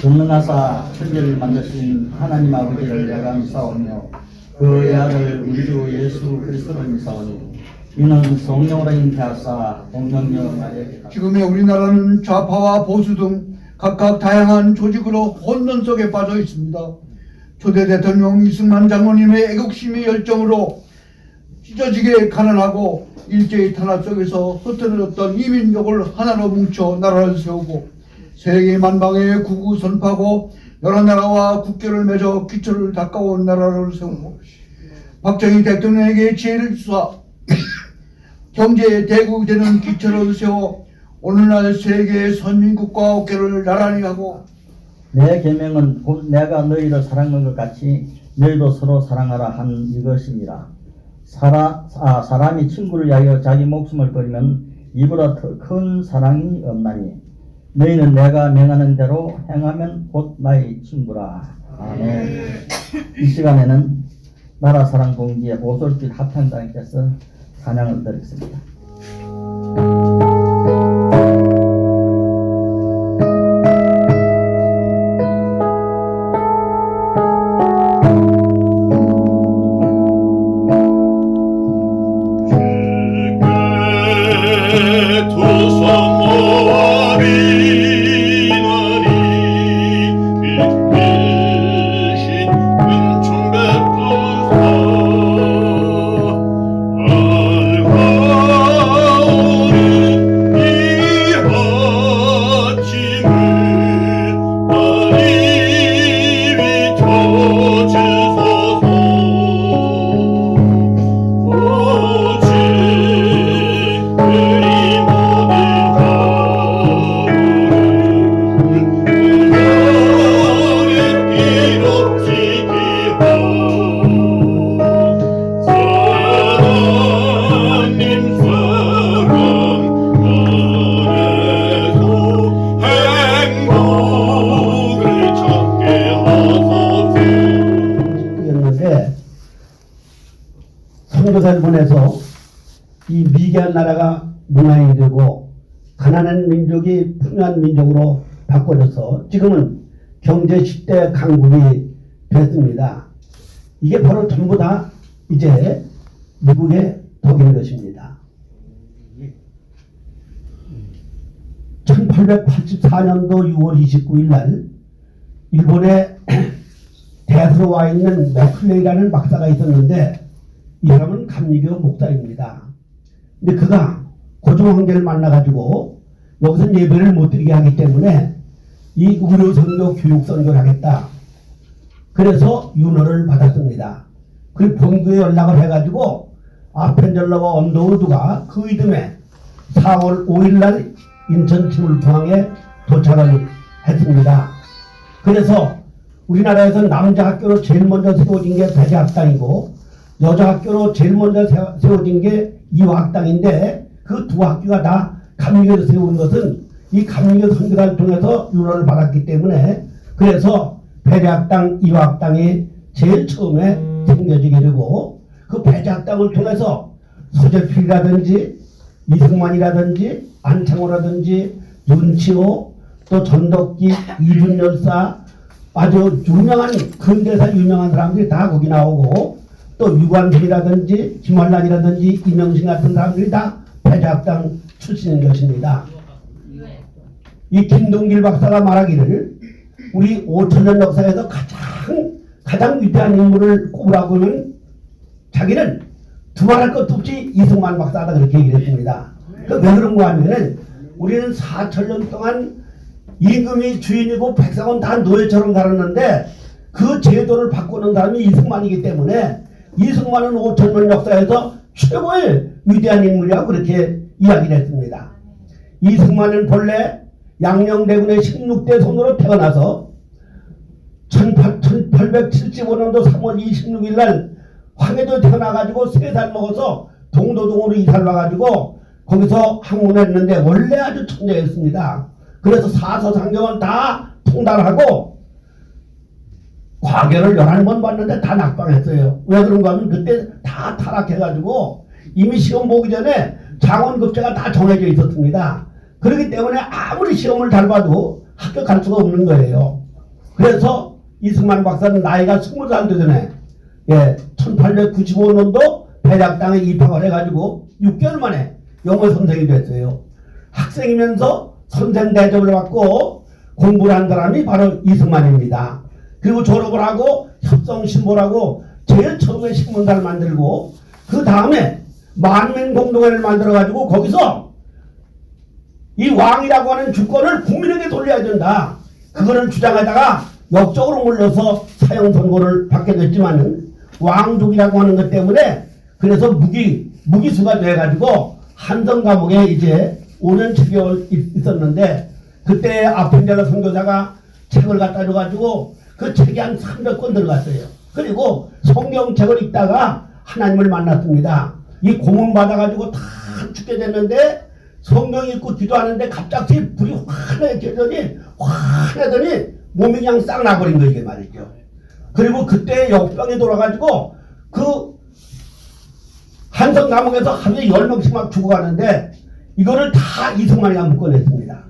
전능하사 천지를 만드신 하나님 아버지를 내가 믿사오며 그의 아들 우리 주 예수 그리스도를 믿사오니 이는 성령으로 잉태하사 공명력 나에게 지금의 우리나라는 좌파와 보수 등 각각 다양한 조직으로 혼돈 속에 빠져 있습니다. 초대 대통령 이승만 장모님의 애국심의 열정으로 찢어지게 가난하고 일제의 탄압 속에서 흩어졌던 이민족을 하나로 뭉쳐 나라를 세우고 세계 만방에 구구 선포하고 여러 나라와 국교를 맺어 기초를 닦아온 나라를 세우고 박정희 대통령에게 지혜를 주사 경제 대국이 되는 기초를 세워 오늘날 세계 선진국과 어깨를 나란히 하고 내 계명은 곧 내가 너희를 사랑한 것 같이 너희도 서로 사랑하라 한 이것이니라. 사라, 아, 사람이 친구를 위하여 자기 목숨을 버리면 이보다 더 큰 사랑이 없나니 너희는 내가 명하는 대로 행하면 곧 나의 친구라. 아멘. 이 시간에는 나라 사랑 공지의 오솔길 합창단께서 찬양을 드리겠습니다. 보내서 이 미개한 나라가 문화이 되고 가난한 민족이 풍요한 민족으로 바꿔져서 지금은 경제 10대 강국이 됐습니다. 이게 바로 전부 다 이제 미국의 덕인 것입니다. 1884년도 6월 29일 날 일본의 대학으로 와 있는 맥클레이라는 박사가 있었는데 이 사람은 감리교 목사입니다. 근데 그가 고종 황제를 만나가지고 여기서 예배를 못 드리게 하기 때문에 이 의료 선교 교육 선교를 하겠다. 그래서 윤호를 받았습니다. 그 본교에 연락을 해가지고 아펜젤러와 언더우드가 그 이듬해 4월 5일 날 인천 지물포항에 도착을 했습니다. 그래서 우리나라에서 남자 학교로 제일 먼저 세워진 게 배제학당이고 여자 학교로 제일 먼저 세- 세워진 게 이화학당인데 그 두 학교가 다 감리교에서 세운 것은 이 감리교 선교단을 통해서 윤호를 받았기 때문에 그래서 배제학당, 이화학당이 제일 처음에 생겨지게 되고 그 배제학당을 통해서 서재필이라든지 이승만이라든지 안창호라든지 윤치호 또 전덕기 이준열사 아주 유명한 근대사 유명한 사람들이 다 거기 나오고 또 유관순이라든지 김환란이라든지 이명신 같은 사람들이 다 배작당 출신인 것입니다. 이 김동길 박사가 말하기를 우리 5천년 역사에서 가장 가장 위대한 인물을 꼽으라고는 자기는 두말할 것도 없이 이승만 박사다 그렇게 얘기를 했습니다. 그 왜 그런 거 하면은 우리는 4천년 동안 임금이 주인이고 백성은 다 노예처럼 살았는데 그 제도를 바꾸는 사람이 이승만이기 때문에 이승만은 5천년 역사에서 최고의 위대한 인물이라고 그렇게 이야기를 했습니다. 이승만은 본래 양녕대군의 16대 손으로 태어나서 1875년도 3월 26일 날 황해도 태어나가지고 세살 먹어서 동도동으로 이사를 와가지고 거기서 학문을 했는데 원래 아주 천재였습니다. 그래서 사서상경을 다 통달하고 과거를 11번 봤는데 다 낙방했어요. 왜 그런가 하면 그때 다 타락해가지고 이미 시험 보기 전에 장원급제가 다 정해져 있었습니다. 그렇기 때문에 아무리 시험을 잘 봐도 합격할 수가 없는 거예요. 그래서 이승만 박사는 나이가 20살 되전에 예, 1895년도 대략당에 입학을 해가지고 6개월 만에 영어 선생이 됐어요. 학생이면서 선생 대접을 받고 공부를 한 사람이 바로 이승만입니다. 그리고 졸업을 하고 협성신보라고 제일 처음에 신문사를 만들고 그 다음에 만민공동회를 만들어가지고 거기서 이 왕이라고 하는 주권을 국민에게 돌려야 된다. 그거를 주장하다가 역적으로 몰려서 사형 선고를 받게 됐지만은 왕족이라고 하는 것 때문에 그래서 무기 무기수가 돼가지고 한성 감옥에 이제 5년 7개월 있- 있었는데 그때 아펜젤러 선교사가 책을 갖다 줘가지고 그 책이 한 300권 들어갔어요. 그리고 성경책을 읽다가 하나님을 만났습니다. 이 고문 받아가지고 다 죽게 됐는데 성경 읽고 기도하는데 갑자기 불이 환해지더니 환해더니 몸이 그냥 싹 나버린 거 이게 말이죠. 그리고 그때 역병이 돌아가지고 그 한성 감옥에서 하루에 열 명씩 막 죽어가는데 이거를 다 이승만이가 묶어냈습니다.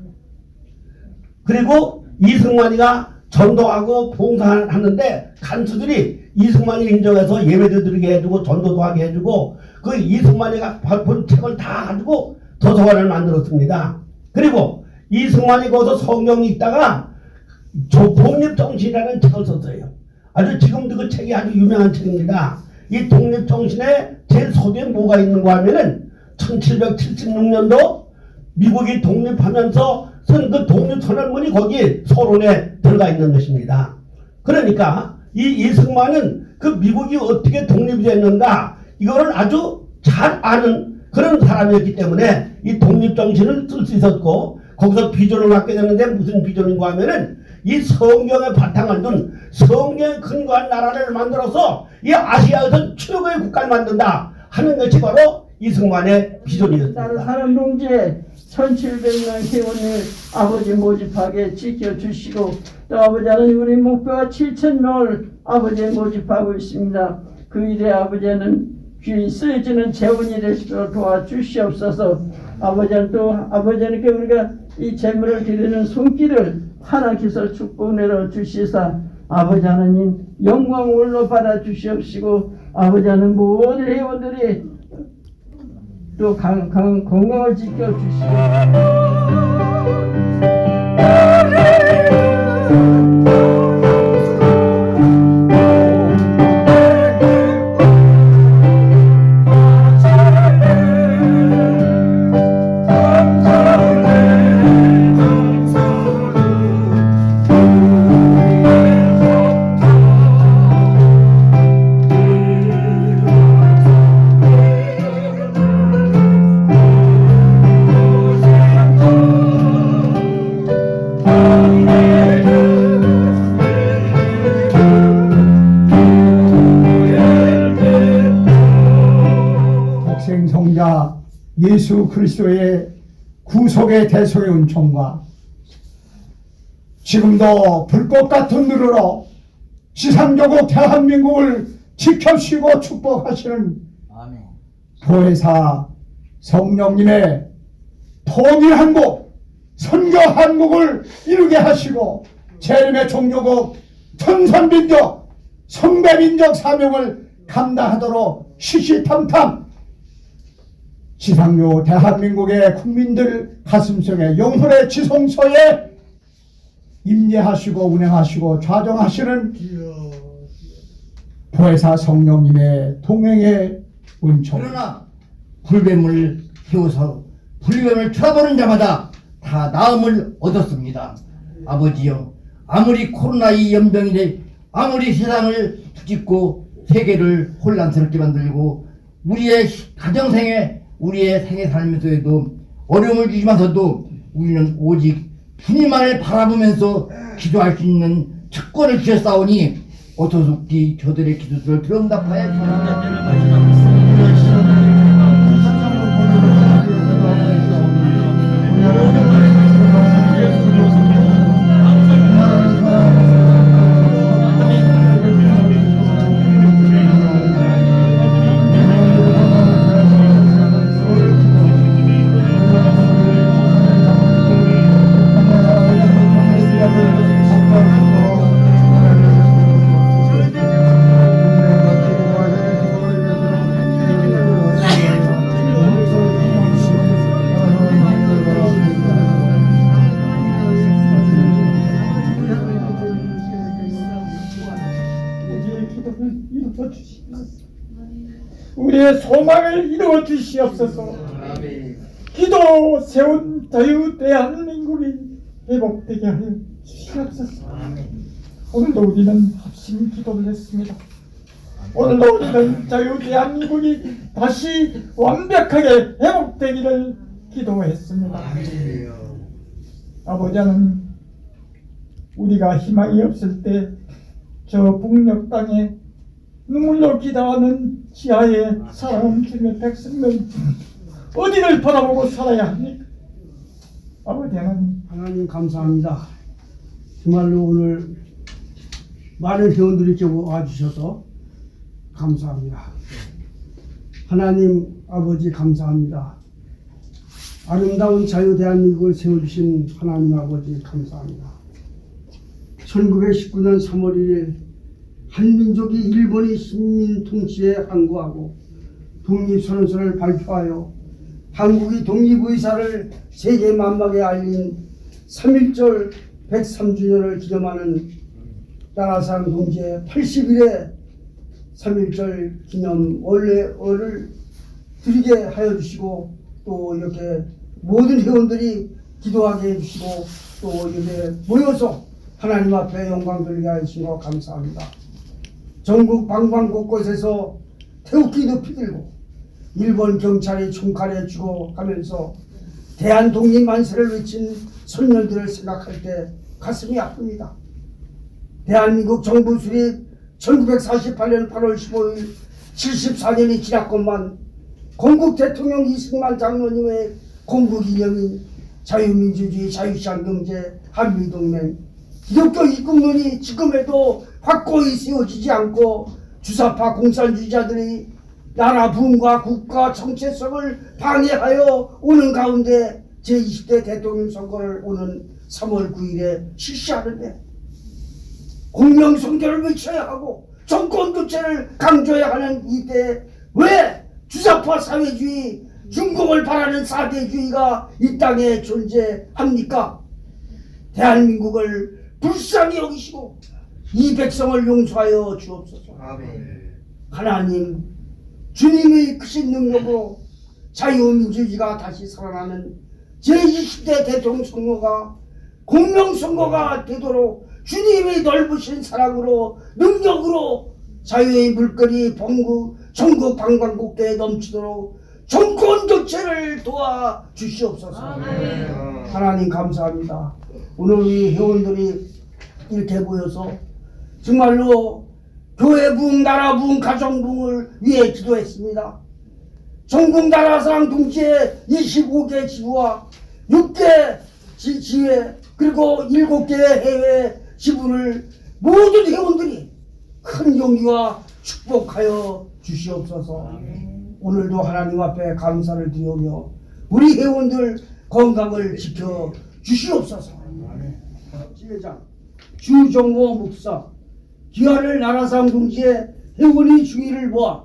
그리고 이승만이가 전도하고 봉사하는데 간수들이 이승만이 인정해서 예배도 드리게 해주고 전도도 하게 해주고 그 이승만이가 본 책을 다 가지고 도서관을 만들었습니다. 그리고 이승만이 거기서 성경 읽다가 조- 독립정신이라는 책을 썼어요. 아주 지금도 그 책이 아주 유명한 책입니다. 이 독립정신에 제일 소비에 뭐가 있는가 하면은 1776년도 미국이 독립하면서 쓴 그 독립선언문이 거기 서론에 들어가 있는 것입니다. 그러니까 이 이승만은 그 미국이 어떻게 독립이 됐는가 이거를 아주 잘 아는 그런 사람이었기 때문에 이 독립정신을 쓸 수 있었고 거기서 비전을 갖게 되는데 무슨 비전인가 하면은 이 성경에 바탕을 둔 성경에 근거한 나라를 만들어서 이 아시아에서 최고의 국가를 만든다 하는 것이 바로 이승만의 비전이었습니다. 사람 동지에 1700명 회원을 아버지 모집하게 지켜주시고 또 아버지는 우리 목표가 7천명을 아버지 모집하고 있습니다. 그 일에 아버지는 귀 쓰여지는 재원이 될 수 있도록 도와주시옵소서 아버지는 또 아버지는 우리가 이 재물을 드리는 손길을 하나님께서 축복 내려 주시사 아버지 하나님 영광을로 받아 주시옵시고 아버지 하나님 모든 회원들이 또 강, 강, 건강을 지켜주시고 성자 예수 그리스도의 구속의 대속의 은총과 지금도 불꽃 같은 눈으로 지상조국 대한민국을 지켜주시고 축복하시는 아멘. 도회사 성령님의 통일 한국 선교 한국을 이루게 하시고 재림의 종교국 천선민족 성대민족 사명을 감당하도록 시시탐탐 지상요 대한민국의 국민들 가슴속에 영혼의 지성소에 임재하시고 운행하시고 좌정하시는 보혜사 성령님의 동행의 은총 그러나 불뱀을 태워서 불뱀을 쳐다보는 자마다 다 나음을 얻었습니다. 아버지여, 아무리 코로나2 연병이 아무리 세상을 뒤집고 세계를 혼란스럽게 만들고 우리의 가정생에 우리의 생애 살면서에도 어려움을 주시면서도 우리는 오직 주님만을 바라보면서 기도할 수 있는 특권을 주셨사오니 어토속기 저들의 기도들을 들응답하여 우리의 주시옵소서. 기도 세운 자유 대한민국이 회복되게 하여 주시옵소서. 오늘도 우리는 합심 기도를 했습니다. 오늘도 우리는 자유 대한민국이 다시 완벽하게 회복되기를 기도했습니다. 아버지 하나님 우리가 희망이 없을 때 저 북녘 땅에 눈물로 기도하는 지하에 주님의 백성들 어디를 바라보고 살아야 합니까? 아버지 하나님 하나님 감사합니다. 정말로 오늘 많은 회원들이 이렇게 와주셔서 감사합니다. 하나님 아버지 감사합니다. 아름다운 자유 대한민국을 세워주신 하나님 아버지 감사합니다. 1919년 3월 1일 한민족이 일본의 식민 통치에 항거하고 독립선언서를 발표하여 한국이 독립의사를 세계 만방에 알린 3.1절 103주년을 기념하는 나라상 동지의 80일의 3.1절 기념 원래어를 드리게 하여 주시고 또 이렇게 모든 회원들이 기도하게 해주시고 또 이렇게 모여서 하나님 앞에 영광 돌리게 하시고 감사합니다. 전국 방방 곳곳에서 태극기도 피들고 일본 경찰이 총칼에 죽어가면서 대한 독립 만세를 외친 선열들을 생각할 때 가슴이 아픕니다. 대한민국 정부 수립 1948년 8월 15일 74년이 지났건만 건국 대통령 이승만 장로님의 건국기념인 자유민주주의 자유시장 경제 한미동맹 기독교 입국론이 지금에도 확고히 세워지지 않고 주사파 공산주의자들이 나라 부흥과 국가 정체성을 방해하여 오는 가운데 제20대 대통령 선거를 오는 3월 9일에 실시하는데 공명 성결을 외쳐야 하고 정권 교체를 강조해야 하는 이때 왜 주사파 사회주의 중공을 바라는 사대주의가 이 땅에 존재합니까? 대한민국을 불쌍히 여기시고 이 백성을 용서하여 주옵소서. 하나님 주님의 크신 능력으로 자유민주주의가 다시 살아나는 제20대 대통령 선거가 공명선거가 되도록 주님의 넓으신 사랑으로 능력으로 자유의 물결이 번구 전국 방방곡대에 넘치도록 정권 교체를 도와 주시옵소서. 하나님 감사합니다. 오늘 우리 회원들이 이렇게 모여서 정말로 교회 부흥, 나라 부흥, 가정 부흥을 위해 기도했습니다. 전국 나라상 동시에 25개 지부와 6개 지, 지회 그리고 7개 해외 지부를 모든 회원들이 큰 용기와 축복하여 주시옵소서. 오늘도 하나님 앞에 감사를 드리며 우리 회원들 건강을 지켜 주시옵소서. 지회장 주정호 목사 기아를 나라상 동지의 회원의 주의를 모아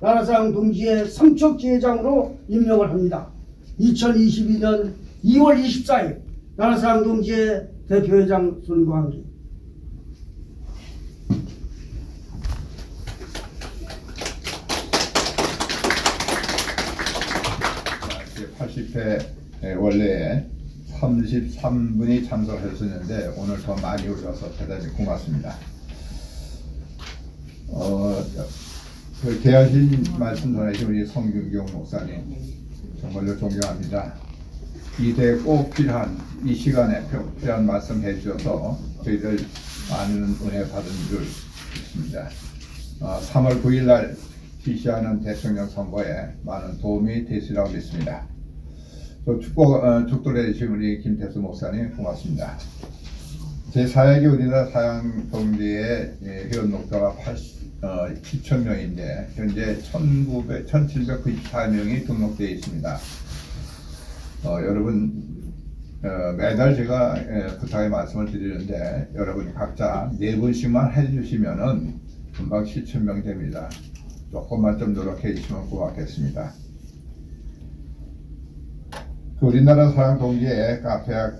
나라상 동지의 삼척 지회장으로 임명을 합니다. 2022년 2월 24일 나라상 동지의 대표회장 선거하기 제 80회 원래에 33분이 참석했었는데 오늘 더 많이 오셔서 대단히 고맙습니다. 어, 그 개하신 말씀 전하신 우리 성균경 목사님 정말로 존경합니다. 이대 꼭 필요한 이 시간에 필요한 말씀 해주셔서 저희들 많은 은혜 받은 줄 있습니다. 어, 3월 9일 날 실시하는 대통령 선거에 많은 도움이 되시라고 믿습니다. 또 축복, 어, 축도해 주신 우리 김태수 목사님 고맙습니다. 제 사역이 우리나라 사양 동지의 예, 회원 녹사가 80, 어, 7천 명인데 현재 1900, 1794명이 등록되어 있습니다. 어, 여러분 어, 매달 제가 예, 부탁의 말씀을 드리는데 여러분 각자 네 분씩만 해주시면은 금방 7천 명 됩니다. 조금만 좀 노력해 주시면 고맙겠습니다. 그 우리나라 사랑 동지의 카페, 어,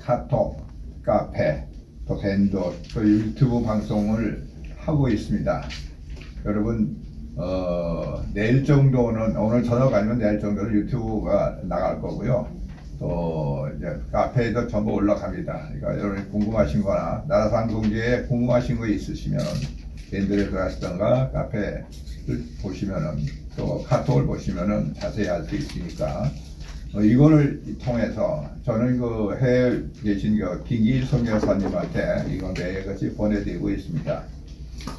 카톡, 카페, 또 밴드, 또 유튜브 방송을 하고 있습니다. 여러분 어, 내일 정도는 오늘 저녁 아니면 내일 정도는 유튜브가 나갈 거고요. 또 이제 카페에도 전부 올라갑니다. 그러니까 여러분 궁금하신 거나 나라상 동지에 궁금하신 거 있으시면 밴드에 들어가시던가 카페를 보시면은 또 카톡을 보시면은 자세히 알 수 있으니까 어, 이거를 통해서 저는 그 해외에 계신 그 김기일 선교사님한테 이거 매일같이 보내드리고 있습니다.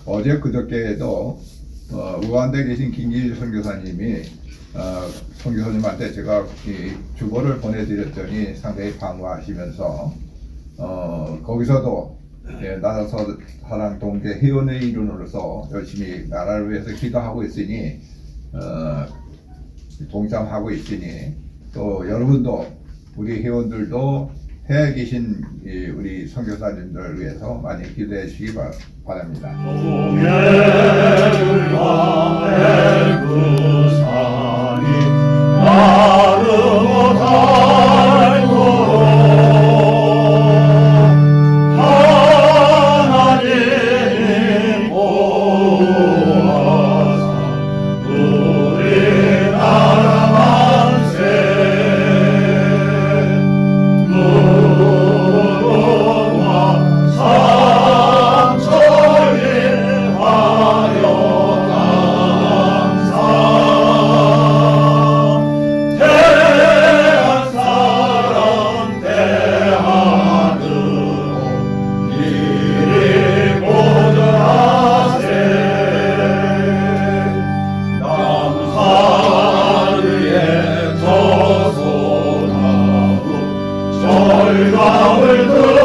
어제 그저께에도 어, 우간다에 계신 김기일 선교사님이 어, 선교사님한테 제가 이 주보를 보내드렸더니 상당히 반가하시면서 어, 거기서도 예, 나라서 사랑 동계 회원의 일원으로서 열심히 나라를 위해서 기도하고 있으니 어, 동참하고 있으니 또 여러분도 우리 회원들도 해외에 계신 이 우리 선교사님들을 위해서 많이 기도해 주시기 바- 바랍니다. 한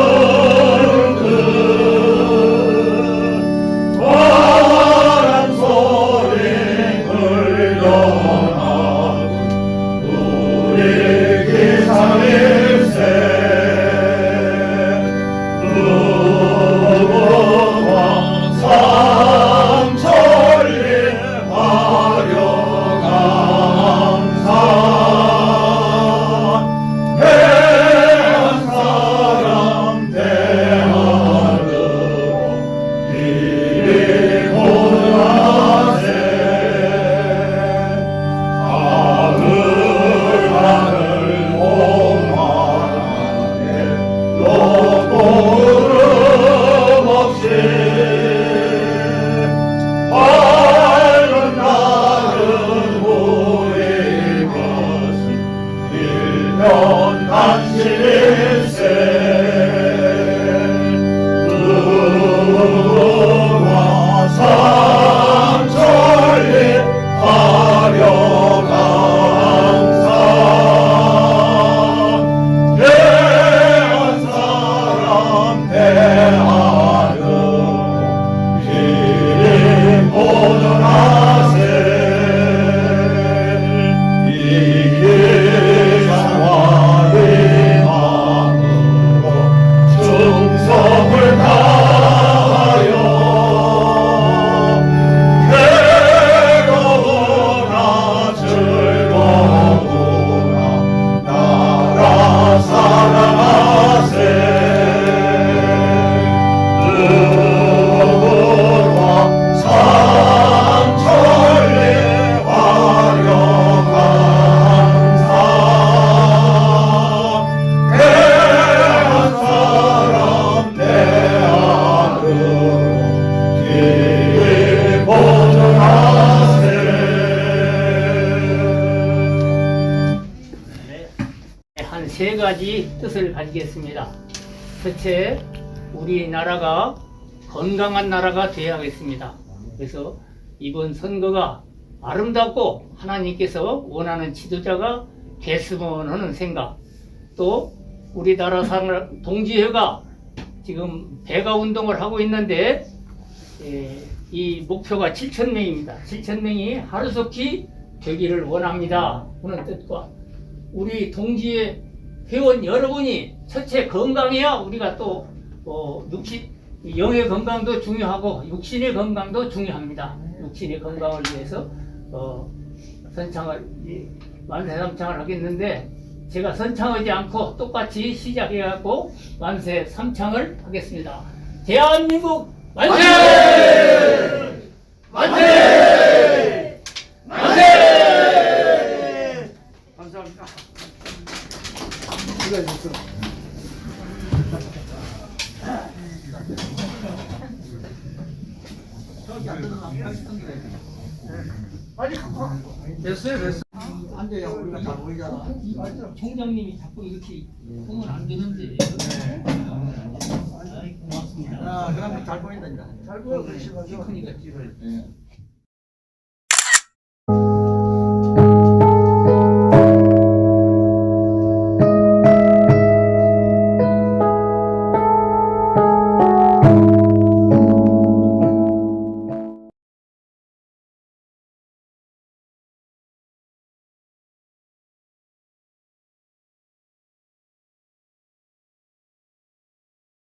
가지겠습니다. 첫째, 우리나라가 건강한 나라가 되어야겠습니다. 그래서 이번 선거가 아름답고 하나님께서 원하는 지도자가 됐으면 하는 생각 또 우리나라 사람 동지회가 지금 배가 운동을 하고 있는데 예, 이 목표가 7천 명입니다. 7천 명이 하루속히 되기를 원합니다. 하는 뜻과 우리 동지회 회원 여러분이 첫째 건강해야 우리가 또 어, 육신 영의 건강도 중요하고 육신의 건강도 중요합니다. 육신의 건강을 위해서 어, 선창을 이, 만세 삼창을 하겠는데 제가 선창하지 않고 똑같이 시작해갖고 만세 삼창을 하겠습니다. 대한민국 만세! 만세! 만세! 감사합니다. 됐어요, 됐어. 앉아야 우리가 다 보이잖아. 총장님이 자꾸 이렇게 보면 안 되는데. 고맙습니다. 아, 그럼 잘 보인다 이제. 잘 보여, 찍어요. 예.